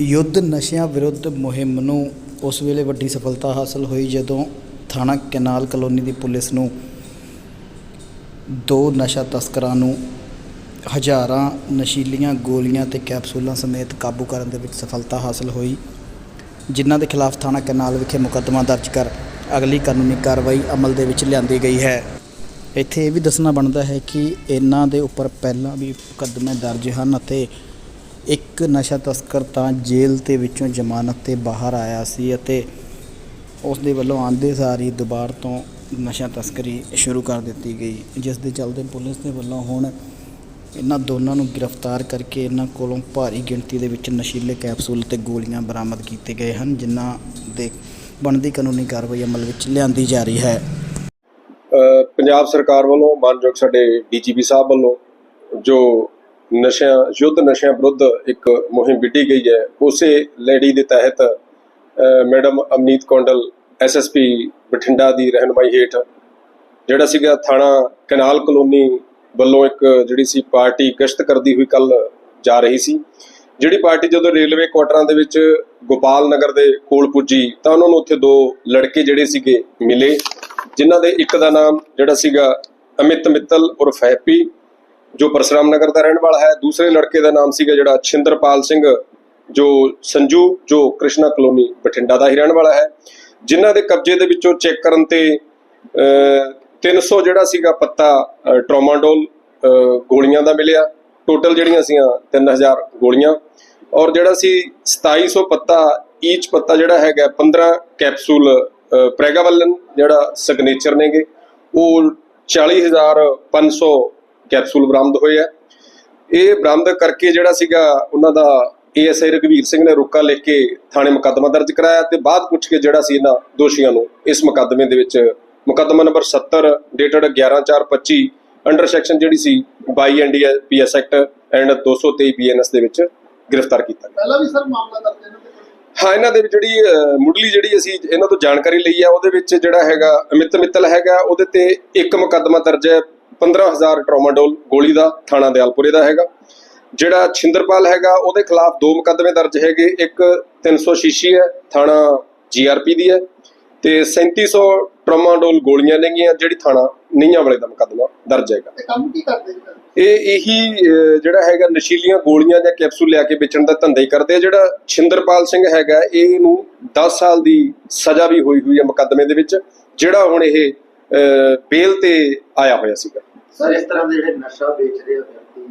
ਯੁੱਧ ਨਸ਼ਿਆਂ ਵਿਰੁੱਧ ਮੁਹਿੰਮ ਨੂੰ ਉਸ ਵੇਲੇ ਵੱਡੀ ਸਫਲਤਾ ਹਾਸਲ ਹੋਈ ਜਦੋਂ ਥਾਣਾ ਕੈਨਾਲ ਕਲੋਨੀ ਦੀ ਪੁਲਿਸ ਨੂੰ ਦੋ ਨਸ਼ਾ ਤਸਕਰਾਂ ਨੂੰ ਹਜ਼ਾਰਾਂ ਨਸ਼ੀਲੀਆਂ ਗੋਲੀਆਂ ਤੇ ਕੈਪਸੂਲਾਂ ਸਮੇਤ ਕਾਬੂ ਕਰਨ ਦੇ ਵਿੱਚ ਸਫਲਤਾ ਹਾਸਲ ਹੋਈ, ਜਿਨ੍ਹਾਂ ਦੇ ਖਿਲਾਫ ਥਾਣਾ ਕੈਨਾਲ ਵਿਖੇ ਮੁਕੱਦਮਾ ਦਰਜ ਕਰ ਅਗਲੀ ਕਾਨੂੰਨੀ ਕਾਰਵਾਈ ਅਮਲ ਦੇ ਵਿੱਚ ਲਿਆਂਦੀ ਗਈ ਹੈ। ਇੱਥੇ ਇਹ ਵੀ ਦੱਸਣਾ ਬਣਦਾ ਹੈ ਕਿ ਇਹਨਾਂ ਦੇ ਉੱਪਰ ਪਹਿਲਾਂ ਵੀ ਮੁਕੱਦਮੇ ਦਰਜ ਹਨ ਅਤੇ ਇੱਕ ਨਸ਼ਾ ਤਸਕਰ ਤਾਂ ਜੇਲ੍ਹ ਦੇ ਵਿੱਚੋਂ ਜ਼ਮਾਨਤ ਤੇ ਬਾਹਰ ਆਇਆ ਸੀ ਅਤੇ ਉਸ ਦੇ ਵੱਲੋਂ ਆਂਦੇ ਸਾਰ ਹੀ ਦੁਬਾਰ ਤੋਂ ਨਸ਼ਾ ਤਸਕਰੀ ਸ਼ੁਰੂ ਕਰ ਦਿੱਤੀ ਗਈ, ਜਿਸ ਦੇ ਚੱਲਦੇ ਪੁਲਿਸ ਦੇ ਵੱਲੋਂ ਹੁਣ ਇਹਨਾਂ ਦੋਨਾਂ ਨੂੰ ਗ੍ਰਿਫਤਾਰ ਕਰਕੇ ਇਹਨਾਂ ਕੋਲੋਂ ਭਾਰੀ ਗਿਣਤੀ ਦੇ ਵਿੱਚ ਨਸ਼ੀਲੇ ਕੈਪਸੂਲ ਤੇ ਗੋਲੀਆਂ ਬਰਾਮਦ ਕੀਤੇ ਗਏ ਹਨ, ਜਿਨ੍ਹਾਂ ਦੇ ਬਣਦੀ ਕਾਨੂੰਨੀ ਕਾਰਵਾਈ ਅਮਲ ਵਿੱਚ ਲਿਆਂਦੀ ਜਾ ਰਹੀ ਹੈ। ਪੰਜਾਬ ਸਰਕਾਰ ਵੱਲੋਂ ਮਾਨਯੋਗ ਸਾਡੇ ਡੀਜੀਪੀ ਸਾਹਿਬ ਵੱਲੋਂ ਜੋ ਨਸ਼ਿਆਂ ਯੁੱਧ ਨਸ਼ਿਆਂ ਵਿਰੁੱਧ ਇੱਕ ਮੁਹਿੰਮ ਵਿੱਢੀ ਗਈ ਹੈ। ਉਸੇ ਲੜੀ ਦੇ ਤਹਿਤ ਮੈਡਮ ਅਮਨੀਤ ਕੌਂਡਲ ਐਸਐਸਪੀ ਬਠਿੰਡਾ ਦੀ ਰਹਿਨਮਾਈ ਹੇਠ, ਜਿਹੜਾ ਸੀਗਾ ਥਾਣਾ ਕਨਾਲ ਕਲੋਨੀ ਵੱਲੋਂ ਇੱਕ ਜਿਹੜੀ ਸੀ ਪਾਰਟੀ ਗਸ਼ਤ ਕਰਦੀ ਹੋਈ ਕੱਲ ਜਾ ਰਹੀ ਸੀ, ਜਿਹੜੀ ਪਾਰਟੀ ਜਦੋਂ ਰੇਲਵੇ ਕੁਆਟਰਾਂ ਦੇ ਵਿੱਚ ਗੋਪਾਲ ਨਗਰ ਦੇ ਕੋਲ ਪੁੱਜੀ, ਤਾਂ ਉਹਨਾਂ ਨੂੰ ਉੱਥੇ ਦੋ ਲੜਕੇ ਜਿਹੜੇ ਸੀਗੇ ਮਿਲੇ, ਜਿਨ੍ਹਾਂ ਦੇ ਇੱਕ ਦਾ ਨਾਮ ਜਿਹੜਾ ਸੀਗਾ ਅਮਿਤ ਮਿੱਤਲ ਉਰਫ ਹੈਪੀ ਜੋ ਪਰਸਰਾਮ ਨਗਰ ਦਾ ਰਹਿਣ ਵਾਲਾ ਹੈ ਦੂਸਰੇ ਲੜਕੇ ਦਾ ਨਾਮ ਸੀਗਾ ਜਿਹੜਾ ਛਿੰਦਰਪਾਲ ਸਿੰਘ ਜੋ ਸੰਜੂ ਜੋ ਕ੍ਰਿਸ਼ਨਾ ਕਲੋਨੀ ਬਠਿੰਡਾ ਦਾ ਹੀ ਰਹਿਣ ਵਾਲਾ ਹੈ। ਜਿਨ੍ਹਾਂ ਦੇ ਕਬਜ਼ੇ ਦੇ ਵਿੱਚੋਂ ਚੈੱਕ ਕਰਨ ਤੇ ਅਹ, 300 ਜਿਹੜਾ ਸੀਗਾ ਪੱਤਾ ਅਹ, ਟਰੋਮਾਡੋਲ ਗੋਲੀਆਂ ਦਾ ਮਿਲਿਆ। ਟੋਟਲ ਜਿਹੜੀਆਂ ਸੀਆਂ 3000 ਗੋਲੀਆਂ। ਔਰ ਜਿਹੜਾ ਸੀ 2700 ਪੱਤਾ ਈਚ ਪੱਤਾ ਜਿਹੜਾ ਹੈਗਾ 15 ਕੈਪਸੂਲ ਅਹ, ਪ੍ਰੈਗਾਵਲਨ ਜਿਹੜਾ ਸਿਗਨੇਚਰ ਨੇਗੇ ਉਹ 40500 ਕੈਪਸੂਲ ਬਰਾਮਦ ਹੋਏ ਆ ਇਹ ਬਰਾਮਦ ਕਰਕੇ ਜਿਹੜਾ ਸੀਗਾ ਉਹਨਾਂ ਦਾ ਏਐਸਆਈ ਰਘਵੀਰ ਸਿੰਘ ਨੇ ਰੁਕਾ ਲਿਖ ਕੇ ਥਾਣੇ ਮੁਕੱਦਮਾ ਦਰਜ ਕਰਾਇਆ ਤੇ ਬਾਅਦ ਪੁੱਛ ਕੇ ਜਿਹੜਾ ਸੀ ਇਹਨਾਂ ਦੋਸ਼ੀਆਂ ਨੂੰ ਇਸ ਮੁਕੱਦਮੇ ਦੇ ਵਿੱਚ ਮੁਕੱਦਮਾ ਨੰਬਰ 70 ਡੇਟਡ 11425 ਅੰਡਰ ਸੈਕਸ਼ਨ ਜਿਹੜੀ ਸੀ 22 NDPS act and 223 BNS ਦੇ ਵਿੱਚ ਗ੍ਰਿਫਤਾਰ ਕੀਤਾ ਗਿਆ। ਪਹਿਲਾਂ ਵੀ ਸਰ ਮਾਮਲਾ ਦਰਜ ਇਹਨਾਂ ਹਾਂ ਇਹਨਾਂ ਦੇ ਵਿੱਚ ਜਿਹੜੀ ਮੁੱਢਲੀ ਜਿਹੜੀ ਅਸੀਂ ਇਹਨਾਂ ਤੋਂ ਜਾਣਕਾਰੀ ਲਈ ਆ ਉਹਦੇ ਵਿੱਚ ਜਿਹੜਾ ਹੈਗਾ ਅਮਿਤ ਮਿੱਤਲ ਹੈਗਾ ਉਹਦੇ ਤੇ ਇੱਕ ਮੁਕੱਦਮਾ ਦਰਜ ਹੈ 15000 ਟਰੋਮਾਡੋਲ ਗੋਲੀ ਦਾ ਥਾਣਾ ਦਿਆਲਪੁਰੇ ਦਾ ਹੈਗਾ। ਜਿਹੜਾ ਛਿੰਦਰਪਾਲ ਹੈਗਾ ਉਹਦੇ ਖਿਲਾਫ ਦੋ ਮੁਕੱਦਮੇ ਦਰਜ ਹੈਗੇ। ਇੱਕ 300 ਸ਼ੀਸ਼ੀ ਹੈ ਥਾਣਾ ਜੀਆਰਪੀ ਦੀ ਹੈ ਤੇ 3700 ਟਰੋਮਾਡੋਲ ਗੋਲੀਆਂ ਨੇਗੀਆਂ ਜਿਹੜੀ ਥਾਣਾ ਨੀਆਂ ਵਾਲੇ ਦਾ ਮੁਕੱਦਮਾ ਦਰਜ ਹੈਗਾ। ਕੰਮ ਕੀ ਕਰਦੇ? ਇਹ ਇਹੀ ਜਿਹੜਾ ਹੈਗਾ ਨਸ਼ੀਲੀਆਂ ਗੋਲੀਆਂ ਜਾਂ ਕੈਪਸੂਲ ਲਿਆ ਕੇ ਵੇਚਣ ਦਾ ਧੰਦਾ ਹੀ ਕਰਦੇ ਆ। ਜਿਹੜਾ ਛਿੰਦਰਪਾਲ ਸਿੰਘ ਹੈਗਾ ਇਹ ਨੂੰ 10 ਸਾਲ ਦੀ ਸਜ਼ਾ ਵੀ ਹੋਈ ਹੋਈ ਹੈ ਮੁਕੱਦਮੇ ਦੇ ਵਿੱਚ। ਜਿਹੜਾ ਹੁਣ ਇਹ ਬੇਲ ਤੇ ਆਇਆ ਹੋਇਆ ਸੀਗਾ। ਸਰ ਇਸ ਤਰ੍ਹਾਂ ਦੇ ਜਿਹੜੇ ਨਸ਼ਾ ਵੇਚ ਰਹੇ ਆ ਵਿਅਕਤੀ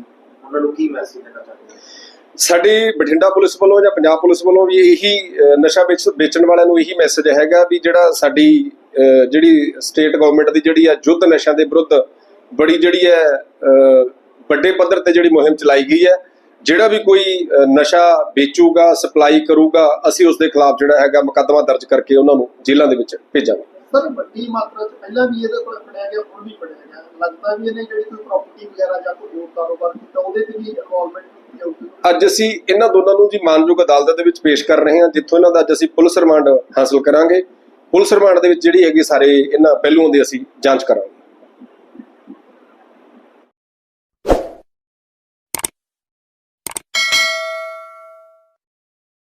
ਉਹਨਾਂ ਨੂੰ ਕੀ ਮੈਸੇਜ ਦੇਣਾ ਚਾਹੁੰਦੇ? ਹੋ ਸਾਡੀ ਬਠਿੰਡਾ ਪੁਲਿਸ ਵੱਲੋਂ ਜਾਂ ਪੰਜਾਬ ਪੁਲਿਸ ਵੱਲੋਂ ਵੀ ਇਹੀ ਨਸ਼ਾ ਵੇਚ ਵੇਚਣ ਵਾਲਿਆਂ ਨੂੰ ਇਹੀ ਮੈਸੇਜ ਹੈਗਾ ਵੀ ਜਿਹੜਾ ਸਾਡੀ ਜਿਹੜੀ ਸਟੇਟ ਗਵਰਨਮੈਂਟ ਦੀ ਜਿਹੜੀ ਆ ਯੁੱਧ ਨਸ਼ਿਆਂ ਦੇ ਵਿਰੁੱਧ ਬੜੀ ਜਿਹੜੀ ਹੈ ਵੱਡੇ ਪੱਧਰ ਤੇ ਜਿਹੜੀ ਮੁਹਿੰਮ ਚਲਾਈ ਗਈ ਹੈ। ਜਿਹੜਾ ਵੀ ਕੋਈ ਨਸ਼ਾ ਵੇਚੂਗਾ ਸਪਲਾਈ ਕਰੂਗਾ ਅਸੀਂ ਉਸ ਦੇ ਖਿਲਾਫ ਜਿਹੜਾ ਹੈਗਾ ਮੁਕੱਦਮਾ ਦਰਜ ਕਰਕੇ ਉਹਨਾਂ ਨੂੰ ਜੇਲ੍ਹਾਂ ਦੇ ਵਿੱਚ ਭੇਜਾਂਗੇ। ਸਰ, ਵੱਡੀ ਮਾਤਰਾ ਚ ਪਹਿਲਾਂ ਵੀ ਇਹਦੇ ਕੋਲ ਫੜਿਆ ਗਿਆ, ਹੁਣ ਵੀ ਫੜਿਆ ਗਿਆ। ਲੱਗਦਾ ਵੀ ਇਹਨੇ ਜਿਹੜੀ ਕੋਈ ਪ੍ਰਾਪਰਟੀ ਵਗੈਰਾ ਜਾਂ ਕੋਈ ਹੋਰ ਕਾਰੋਬਾਰ ਕੀਤਾ, ਉਹਦੇ ਤੇ ਵੀ ਇਨਵੋਲਵਮੈਂਟ ਅੱਜ ਅਸੀਂ ਇਹਨਾਂ ਦੋਨਾਂ ਨੂੰ ਜੀ ਮਾਨਯੋਗ ਅਦਾਲਤ ਦੇ ਵਿੱਚ ਪੇਸ਼ ਕਰ ਰਹੇ ਹਾਂ, ਜਿੱਥੋਂ ਇਹਨਾਂ ਦਾ ਅੱਜ ਅਸੀਂ ਪੁਲਿਸ ਰਿਮਾਂਡ ਹਾਸਲ ਕਰਾਂਗੇ। ਪੁਲਿਸ ਰਿਮਾਂਡ ਦੇ ਵਿੱਚ ਜਿਹੜੀ ਹੈਗੀ ਸਾਰੇ ਇਹਨਾਂ ਪਹਿਲੂਆਂ ਦੀ ਅਸੀਂ ਜਾਂਚ ਕਰਾਂਗੇ।